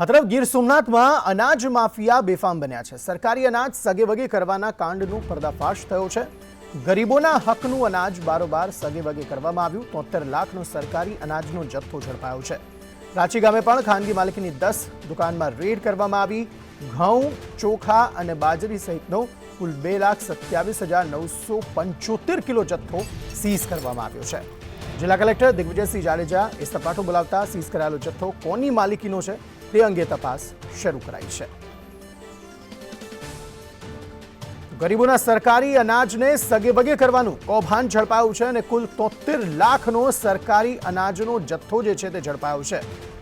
આ તરફ ગીર સોમનાથમાં અનાજ માફિયા બેફામ બન્યા છે. સરકારી અનાજ સગે વગે કરવાના કાંડનું પર્દાફાશ થયો છે. ગરીબોના હકનું અનાજ બારોબાર સગે વગે કરવામાં આવ્યું. તોતેર લાખનો સરકારી અનાજનો જથ્થો ઝડપાયો છે. રાંચી ગામે પણ ખાનગી માલિકીની દસ દુકાનમાં રેડ કરવામાં આવી. ઘઉં, ચોખા અને બાજરી સહિતનો કુલ બે લાખ સત્યાવીસ હજાર નવસો પંચોતેર કિલો જથ્થો સીઝ કરવામાં આવ્યો છે. જિલ્લા કલેક્ટર દિગ્વિજયસિંહ જાડેજા એ સપાટો બોલાવતા સીઝ કરાયેલો જથ્થો કોની માલિકીનો છે તે અંગે તપાસ શરૂ કરાઈ છે. ગરીબોના સરકારી અનાજને સગેબગે કરવાનું કૌભાંડ ઝડપાયું છે અને કુલ તોતેર લાખનો સરકારી અનાજનો જથ્થો જે છે તે ઝડપાયો છે.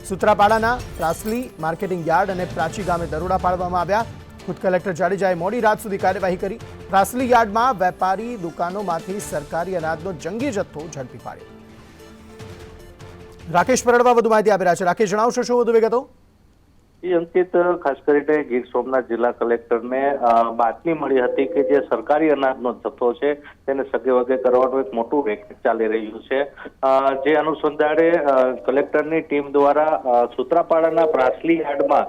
સુત્રાપાડાના પ્રાસલી માર્કેટિંગ યાર્ડ અને પ્રાચી ગામે દરોડા પાડવામાં આવ્યા. ખુદ કલેક્ટર જાડેજાએ મોડી રાત સુધી કાર્યવાહી કરી. ત્રાસલી યાર્ડમાં વેપારી દુકાનોમાંથી સરકારી અનાજનો જંગી જથ્થો ઝડપી પાડ્યો. રાકેશ પરડવા વધુ માહિતી આપી રહ્યા છે. રાકેશ, જણાવશો શું વધુ વિગતો? અંકિત, ખાસ કરીને ગીર સોમનાથ જિલ્લા કલેક્ટરને બાતમી મળી હતી કે જે સરકારી અનાજનો જથ્થો છે, તેને સગે વગે કરવાનું એક મોટું રેકેટ ચાલી રહ્યું છે. જે અનુસંધાને કલેક્ટરની ટીમ દ્વારા સુત્રાપાડાના પ્રાસલી યાર્ડમાં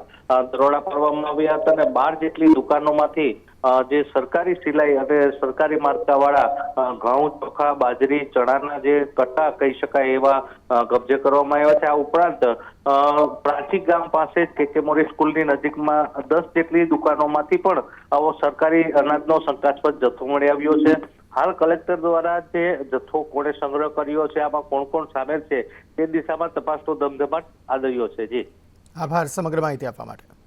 દરોડા પાડવામાં આવ્યા હતા અને બાર જેટલી દુકાનોમાંથી જે સરકારી સિલાઈ અને સરકારી માર્કાવાળા ઘઉં, ચોખા, બાજરી, ચણાના જે કટ્ટા કહી શકાય એવા કબજે કરવામાં આવ્યા છે. આ ઉપરાંત પ્રાચી ગામ પાસે જ કેકે મોરી સ્કૂલની નજીકમાં દસ જેટલી દુકાનોમાંથી પણ આવો સરકારી અનાજનો શંકાસ્પદ જથ્થો મળી આવ્યો છે. હાલ કલેક્ટર દ્વારા જે જથ્થો કોણે સંગ્રહ કર્યો છે, આમાં કોણ કોણ સામેલ છે, તે દિશામાં તપાસનો ધમધમાટ આદર્યો છે. જી. આભાર. સમગ્ર માહિતી આપવા માટે.